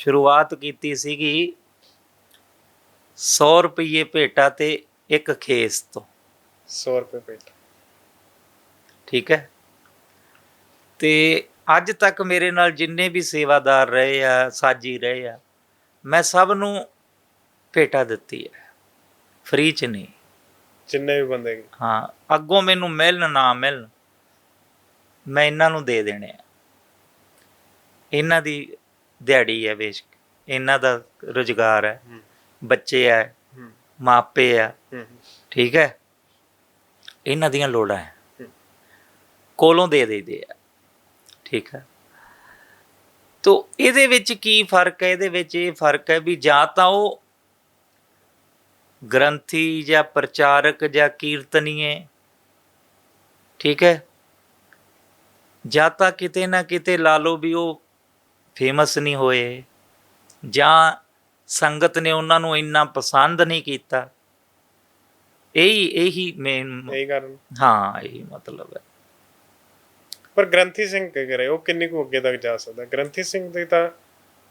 ਸ਼ੁਰੂਆਤ ਕੀਤੀ ਸੀਗੀ 100 ਰੁਪਏ ਭੇਟਾ ਤੇ ਇੱਕ ਖੇਸ ਤੋਂ। 100 ਰੁਪਏ ਪੇਟ ਠੀਕ ਹੈ? ਤੇ ਅੱਜ ਤੱਕ ਮੇਰੇ ਨਾਲ ਜਿੰਨੇ ਵੀ ਸੇਵਾਦਾਰ ਰਹੇ ਆ ਸਾਜੀ ਰਹੇ ਆ ਮੈਂ ਸਭ ਨੂੰ ਭੇਟਾ ਦਿੱਤੀ ਹੈ। ਫ੍ਰੀ ਚ ਨਹੀਂ। ਜਿੰਨੇ ਵੀ ਬੰਦੇ। ਹਾਂ ਅੱਗੋਂ ਮੈਨੂੰ ਮਿਲਣ ਨਾ ਮਿਲਣ ਮੈਂ ਇਹਨਾਂ ਨੂੰ ਦੇ ਦੇਣੇ ਆ। ਇਹਨਾਂ ਦੀ ਦਿਹਾੜੀ ਹੈ ਬੇਸ਼ੱਕ ਇਹਨਾਂ ਦਾ ਰੁਜ਼ਗਾਰ ਹੈ। ਬੱਚੇ ਹੈ। ਮਾਪੇ ਆ ਠੀਕ ਹੈ। ਇਹਨਾਂ ਦੀਆਂ ਲੋੜਾਂ ਹੈ। ਕੋਲੋਂ ਦੇ ਦੇਈਦੇ ਆ। ਠੀਕ ਹੈ। ਤੋ ਇਹਦੇ ਵਿੱਚ ਕੀ ਫ਼ਰਕ ਹੈ? ਇਹਦੇ ਵਿੱਚ ਇਹ ਫ਼ਰਕ ਹੈ ਵੀ ਜਾਂ ਤਾਂ ਉਹ ਗ੍ਰੰਥੀ ਜਾਂ ਪ੍ਰਚਾਰਕ ਜਾਂ ਕੀਰਤਨੀਏ ਠੀਕ ਹੈ। ਜਾਂ ਤਾਂ ਕਿਤੇ ਨਾ ਕਿਤੇ ਲਾ ਲਓ ਵੀ ਉਹ ਫੇਮਸ ਨਹੀਂ ਹੋਏ ਜਾਂ ਸੰਗਤ ਨੇ ਉਹਨਾਂ ਨੂੰ ਇੰਨਾ ਪਸੰਦ ਨਹੀਂ ਕੀਤਾ। ਇਹੀ ਇਹੀ ਮੇਨ ਇਹੀ ਕਾਰਨ। ਹਾਂ ਇਹੀ ਮਤਲਬ ਹੈ। ਪਰ ਗ੍ਰੰਥੀ ਸਿੰਘ ਕੀ ਕਰੇ? ਉਹ ਕਿੰਨੀ ਕੁ ਅੱਗੇ ਤੱਕ ਜਾ ਸਕਦਾ? ਗ੍ਰੰਥੀ ਸਿੰਘ ਦੇ ਤਾਂ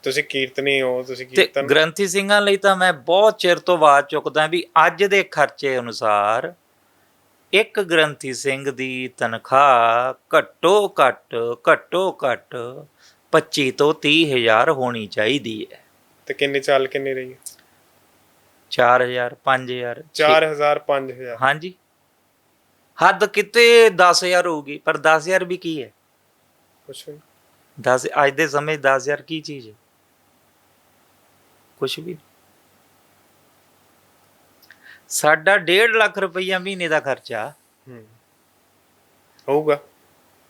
ਤੁਸੀਂ ਕੀਰਤਨੀ ਹੋ ਤੁਸੀਂ ਕੀਰਤਨ ਗ੍ਰੰਥੀ ਸਿੰਘਾਂ ਲਈ ਤਾਂ ਮੈਂ ਬਹੁਤ ਚਿਰ ਤੋਂ ਆਵਾਜ਼ ਚੁੱਕਦਾ ਵੀ ਅੱਜ ਦੇ ਖਰਚੇ ਅਨੁਸਾਰ ਇੱਕ ਗ੍ਰੰਥੀ ਸਿੰਘ ਦੀ ਤਨਖਾਹ ਘੱਟੋ ਘੱਟ ਘੱਟੋ ਘੱਟ 25 ਤੋਂ 30 ਹਜ਼ਾਰ ਹੋਣੀ ਚਾਹੀਦੀ ਹੈ। ਤੇ ਕਿੰਨੀ ਚਾਲ ਕਿੰਨੀ ਰਹੀ 4000 5000 4000 5000 ਹਾਂਜੀ। ਹੱਦ ਕਿਤੇ 10000 ਹੋਊਗੀ ਪਰ 10000 ਵੀ ਕੀ ਹੈ? ਕੁਛ ਵੀ। 10 ਅੱਜ ਦੇ ਸਮੇਂ 'ਚ 10000 ਕੀ ਚੀਜ਼ ਹੈ? ਕੁਝ ਵੀ। ਸਾਡਾ 1.5 ਲੱਖ ਰੁਪਈਆ ਮਹੀਨੇ ਦਾ ਖਰਚਾ ਹੂੰ। ਹੋਊਗਾ।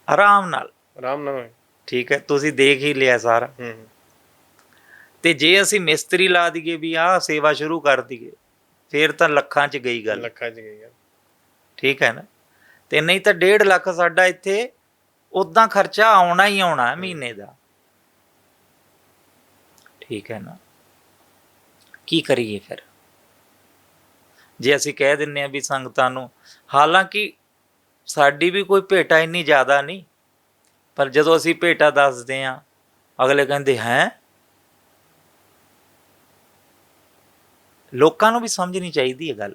ਆਰਾਮ ਨਾਲ। ਆਰਾਮ ਨਾਲ। ਠੀਕ ਹੈ ਤੁਸੀਂ ਦੇਖ ਹੀ ਲਿਆ ਸਾਰਾ। ਤੇ ਜੇ ਅਸੀਂ ਮਿਸਤਰੀ ਲਾ ਦਈਏ ਵੀ ਆਹ ਸੇਵਾ ਸ਼ੁਰੂ ਕਰ ਦਈਏ ਫੇਰ ਤਾਂ ਲੱਖਾਂ 'ਚ ਗਈ ਗੱਲ। ਲੱਖਾਂ ਚ ਗਈ ਆ ਠੀਕ ਹੈ ਨਾ? ਤੇ ਨਹੀਂ ਤਾਂ 1.5 ਲੱਖ ਸਾਡਾ ਇੱਥੇ ਉਦਾਂ ਖਰਚਾ ਆਉਣਾ ਹੀ ਆਉਣਾ ਹੈ। ਮਹੀਨੇ ਦਾ। ਠੀਕ ਹੈ ਨਾ? ਕੀ ਕਰੀਏ ਫਿਰ? ਜੇ ਅਸੀਂ ਕਹਿ ਦਿੰਨੇ ਆ ਵੀ ਸੰਗਤਾਂ ਨੂੰ ਹਾਲਾਂਕਿ ਸਾਡੀ ਵੀ ਕੋਈ ਭੇਟਾ ਇੰਨੀ ਜ਼ਿਆਦਾ ਨਹੀਂ। ਪਰ ਜਦੋਂ ਅਸੀਂ ਭੇਟਾ ਦੱਸਦੇ ਆ ਅਗਲੇ ਕਹਿੰਦੇ ਹੈ? ਲੋਕਾਂ ਨੂੰ ਵੀ ਸਮਝਣੀ ਚਾਹੀਦੀ ਹੈ ਗੱਲ।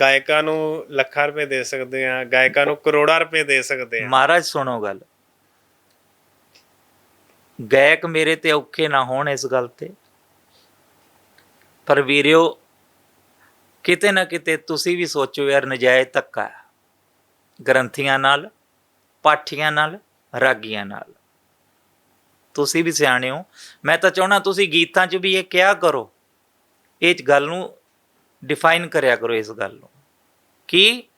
ਗਾਇਕਾਂ ਨੂੰ ਲੱਖਾਂ ਰੁਪਏ ਦੇ ਸਕਦੇ ਆ ਗਾਇਕਾਂ ਨੂੰ ਕਰੋੜਾਂ ਰੁਪਏ ਦੇ ਸਕਦੇ ਆ ਮਹਾਰਾਜ ਸੁਣੋ ਗੱਲ। ਗਾਇਕ ਮੇਰੇ ਤੇ ਔਖੇ ਨਾ ਹੋਣ ਇਸ ਗੱਲ ਤੇ। ਪਰ ਵੀਰਿਓ ਕਿਤੇ ਨਾ ਕਿਤੇ ਤੁਸੀਂ ਵੀ ਸੋਚੋ ਯਾਰ ਨਜਾਇਜ਼ ਧੱਕਾ ਗ੍ਰੰਥੀਆਂ ਨਾਲ ਪਾਠੀਆਂ ਨਾਲ, ਰਾਗੀਆਂ ਨਾਲ। ਤੁਸੀਂ ਵੀ ਸਿਆਣੇ ਹੋ। ਮੈਂ ਤਾਂ ਚਾਹਣਾ ਤੁਸੀਂ ਗੀਤਾਂ 'ਚ ਵੀ ਇਹ ਕਿਹਾ ਕਰੋ। ਇਹ ਗੱਲ ਨੂੰ ਡਿਫਾਈਨ ਕਰਿਆ ਕਰੋ ਇਸ ਗੱਲ ਨੂੰ। ਕੀ?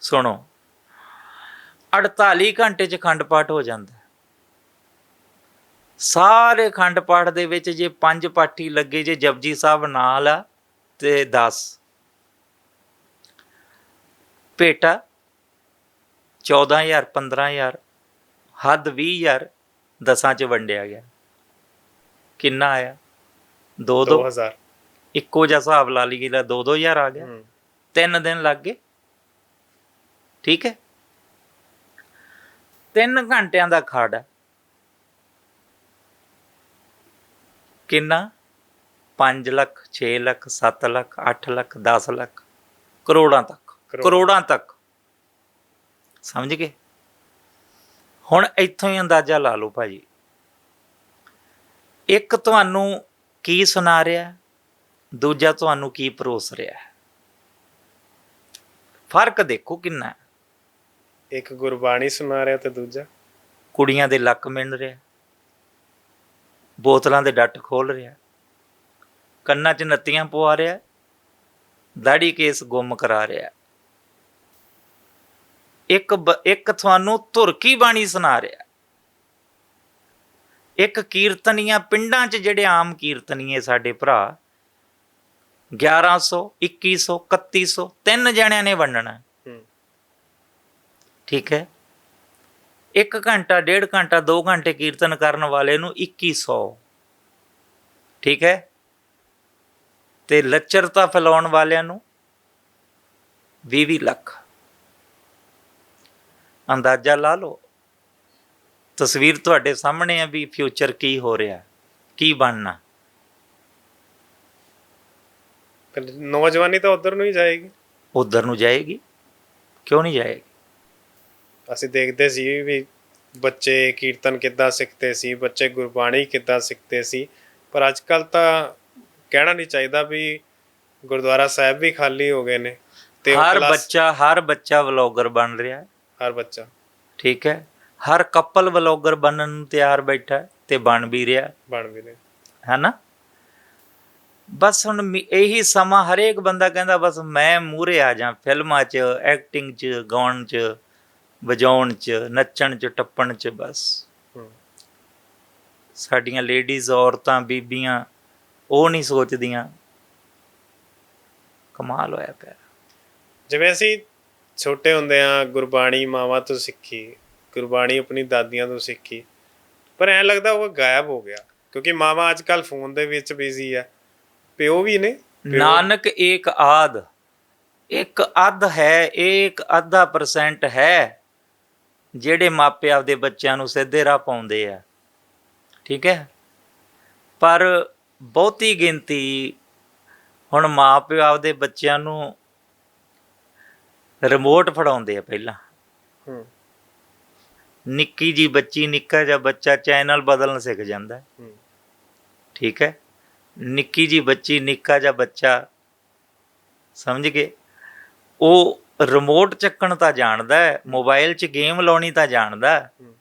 ਸੁਣੋ। 48 ਘੰਟੇ 'ਚ ਖੰਡ ਪਾਠ ਹੋ ਜਾਂਦਾ। ਸਾਰੇ ਖੰਡ ਪਾਠ ਦੇ ਵਿੱਚ ਜੇ ਪੰਜ ਪਾਠੀ ਲੱਗੇ, ਜੇ ਜਪਜੀ ਸਾਹਿਬ ਨਾਲ ਆ ਤੇ 10 ਭੇਟਾ 14000 15000 ਹੱਦ 20000 ਦਸਾਂ 'ਚ ਵੰਡਿਆ ਗਿਆ। ਕਿੰਨਾ ਆਇਆ? 2 2 2000 ਇੱਕੋ ਜਿਹਾ ਹਿਸਾਬ ਲਾ ਲਈਏ ਲਾ 2 2000 ਆ ਗਿਆ। ਤਿੰਨ ਦਿਨ ਲੱਗ ਗਏ। ਠੀਕ ਹੈ? ਤਿੰਨ ਘੰਟਿਆਂ ਦਾ ਖਾੜਾ ਕਿੰਨਾ? 5 ਲੱਖ 6 ਲੱਖ 7 ਲੱਖ 8 ਲੱਖ 10 ਲੱਖ। ਕਰੋੜਾਂ ਤੱਕ। ਕਰੋੜਾਂ ਤੱਕ। ਸਮਝ ਗਏ? ਹੁਣ ਇੱਥੋਂ ਹੀ ਅੰਦਾਜ਼ਾ ਲਾ ਲਓ ਭਾਜੀ। ਇੱਕ ਤੁਹਾਨੂੰ ਕੀ ਸੁਣਾ ਰਿਹਾ ਦੂਜਾ ਤੁਹਾਨੂੰ ਕੀ ਪਰੋਸ ਰਿਹਾ ਫ਼ਰਕ ਦੇਖੋ ਕਿੰਨਾ। ਇੱਕ ਗੁਰਬਾਣੀ ਸੁਣਾ ਰਿਹਾ ਤੇ ਦੂਜਾ? ਕੁੜੀਆਂ ਦੇ ਲੱਕ ਮਿੰਨ ਰਿਹਾ। ਬੋਤਲਾਂ ਦੇ ਡੱਟ ਖੋਲ ਰਿਹਾ। ਕੰਨਾਂ 'ਚ ਨੱਤੀਆਂ ਪਵਾ ਰਿਹਾ। ਦਾੜੀ ਕੇਸ ਗੁੰਮ ਕਰਾ ਰਿਹਾ। ਇੱਕ ਇੱਕ ਤੁਹਾਨੂੰ ਧੁਰਕੀ ਬਾਣੀ ਸੁਣਾ ਰਿਹਾ ਇੱਕ ਕੀਰਤਨੀਆਂ ਪਿੰਡਾਂ 'ਚ ਜਿਹੜੇ ਆਮ ਕੀਰਤਨੀਏ ਸਾਡੇ ਭਰਾ 1100 2100 3100 ਤਿੰਨ ਜਣਿਆਂ ਨੇ ਵੰਡਣਾ। ਠੀਕ ਹੈ? 1 ਘੰਟਾ ਡੇਢ ਘੰਟਾ 2 ਘੰਟੇ ਕੀਰਤਨ ਕਰਨ ਵਾਲੇ ਨੂੰ 2100 ਠੀਕ ਹੈ? ਤੇ ਲੱਚਰਤਾ ਫੈਲਾਉਣ ਵਾਲਿਆਂ ਨੂੰ 20 ਲੱਖ। ਅੰਦਾਜ਼ਾ ਲਾ ਲਓ। ਤਸਵੀਰ ਤੁਹਾਡੇ ਸਾਹਮਣੇ ਆ ਵੀ ਫਿਊਚਰ ਕੀ ਹੋ ਰਿਹਾ ਕੀ ਬਣਨਾ। ਨੌਜਵਾਨੀ ਤਾਂ ਉਧਰ ਨੂੰ ਹੀ ਜਾਏਗੀ। ਉਧਰ ਨੂੰ ਜਾਏਗੀ ਕਿਉਂ ਨਹੀਂ ਜਾਏਗੀ? ਅਸੀਂ ਦੇਖਦੇ ਸੀ ਵੀ ਬੱਚੇ ਕੀਰਤਨ ਕਿੱਦਾਂ ਸਿੱਖਦੇ ਸੀ ਬੱਚੇ ਗੁਰਬਾਣੀ ਕਿੱਦਾਂ ਸਿੱਖਦੇ ਸੀ। ਪਰ ਅੱਜ ਕੱਲ ਤਾਂ ਕਹਿਣਾ ਨਹੀਂ ਚਾਹੀਦਾ ਵੀ ਗੁਰਦੁਆਰਾ ਸਾਹਿਬ ਵੀ ਖਾਲੀ ਹੋ ਗਏ ਨੇ। ਤੇ ਹਰ ਬੱਚਾ ਹਰ ਬੱਚਾ ਵਲੌਗਰ ਬਣ ਰਿਹਾ। ਹੈ ਹਰ ਬੱਚਾ। ਠੀਕ ਹੈ। ਹਰ ਕਪਲ ਵਲੌਗਰ ਬਣਨ ਨੂੰ ਤਿਆਰ ਬੈਠਾ ਹੈ ਤੇ ਬਣ ਵੀ ਰਿਹਾ। ਬਣ ਵੀ ਨੇ ਹੈਨਾ? ਬਸ ਹੁਣ ਮੀ- ਇਹੀ ਸਮਾਂ ਹਰੇਕ ਬੰਦਾ ਕਹਿੰਦਾ ਬਸ ਮੈਂ ਮੂਹਰੇ ਆ ਜਾ ਫਿਲਮਾਂ 'ਚ ਐਕਟਿੰਗ 'ਚ ਗਾਉਣ 'ਚ ਵਜਾਉਣ 'ਚ ਨੱਚਣ 'ਚ ਟੱਪਣ 'ਚ ਬਸ। ਹੂੰ। ਸਾਡੀਆਂ ਲੇਡੀਜ਼ ਔਰਤਾਂ ਬੀਬੀਆਂ ਉਹ ਨਹੀਂ ਸੋਚਦੀਆਂ। ਕਮਾਲ ਹੋਇਆ ਪਿਆ। ਜਿਵੇਂ ਅਸੀਂ ਛੋਟੇ ਹੁੰਦਿਆਂ ਗੁਰਬਾਣੀ ਮਾਵਾਂ ਤੋਂ ਸਿੱਖੀ, ਗੁਰਬਾਣੀ ਆਪਣੀ ਦਾਦੀਆਂ ਤੋਂ ਸਿੱਖੀ। ਪਰ ਐਂ ਲੱਗਦਾ ਉਹ ਗਾਇਬ ਹੋ ਗਿਆ, ਕਿਉਂਕਿ ਮਾਵਾਂ ਅੱਜ ਕੱਲ ਫੋਨ ਦੇ ਵਿੱਚ ਬਿਜ਼ੀ ਆ। ਪਿਓ ਵੀ ਨੇ ਨਾਨਕ ਏਕ ਆਦ। ਇੱਕ ਅੱਧ ਹੈ ਇੱਕ ਅੱਧਾ ਪਰਸੈਂਟ ਹੈ, ਜਿਹੜੇ ਮਾਪੇ ਆਪਦੇ ਬੱਚਿਆਂ ਨੂੰ ਸਿੱਧੇ ਰਾਹ ਪਾਉਂਦੇ ਆ। ਠੀਕ ਹੈ? ਪਰ ਬਹੁਤੀ ਗਿਣਤੀ ਹੁਣ ਮਾਪੇ ਆਪਦੇ ਬੱਚਿਆਂ ਨੂੰ ਰਿਮੋਟ ਫੜਾਉਂਦੇ ਆ ਪਹਿਲਾਂ। ਹੂੰ। ਨਿੱਕੀ ਜੀ ਬੱਚੀ ਨਿੱਕਾ ਜਿਹਾ ਬੱਚਾ ਚੈਨਲ ਬਦਲਣ ਸਿੱਖ ਜਾਂਦਾ। ਹੈ। ਹੂੰ ਠੀਕ ਹੈ? ਨਿੱਕੀ ਜੀ ਬੱਚੀ ਨਿੱਕਾ ਜਿਹਾ ਬੱਚਾ ਸਮਝ ਗਏ? ਉਹ ਰਿਮੋਟ ਚੱਕਣ ਤਾਂ ਜਾਣਦਾ ਹੈ ਮੋਬਾਈਲ 'ਚ ਗੇਮ ਲਾਉਣੀ ਤਾਂ ਜਾਣਦਾ ਹੈ, ਹੂੰ।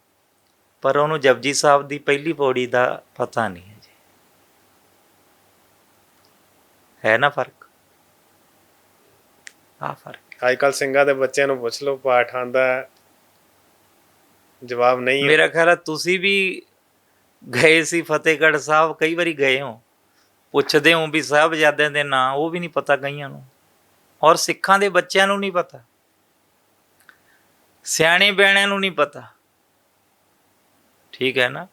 ਪਰ ਉਹਨੂੰ ਜਪਜੀ ਸਾਹਿਬ ਦੀ ਪਹਿਲੀ ਪੌੜੀ ਦਾ ਪਤਾ ਨਹੀਂ ਹੈ ਜੀ। ਹੈ ਨਾ ਫ਼ਰਕ? ਆ ਫ਼ਰਕ। ਅੱਜ ਕੱਲ ਸਿੰਘਾਂ ਦੇ ਬੱਚਿਆਂ ਨੂੰ ਪੁੱਛ ਲਓ, ਪਾਠ ਆਂਦਾ ਜਵਾਬ ਨਹੀਂ ਮੇਰਾ ਖਿਆਲ ਹੈ ਤੁਸੀਂ ਵੀ ਗਏ ਸੀ ਫਤਿਹਗੜ੍ਹ ਸਾਹਿਬ, ਕਈ ਵਾਰੀ ਗਏ ਹੋ। ਪੁੱਛਦੇ ਹੋ ਵੀ ਸਾਹਿਬਜ਼ਾਦਿਆਂ ਦੇ ਨਾਂ, ਉਹ ਵੀ ਨਹੀਂ ਪਤਾ ਕਈਆਂ ਨੂੰ। ਔਰ ਸਿੱਖਾਂ ਦੇ ਬੱਚਿਆਂ ਨੂੰ ਨਹੀਂ ਪਤਾ। ਸਿਆਣੇ ਬਿਆਣਿਆਂ ਨੂੰ ਨਹੀਂ ਪਤਾ। ਠੀਕ ਹੈ ਨਾ?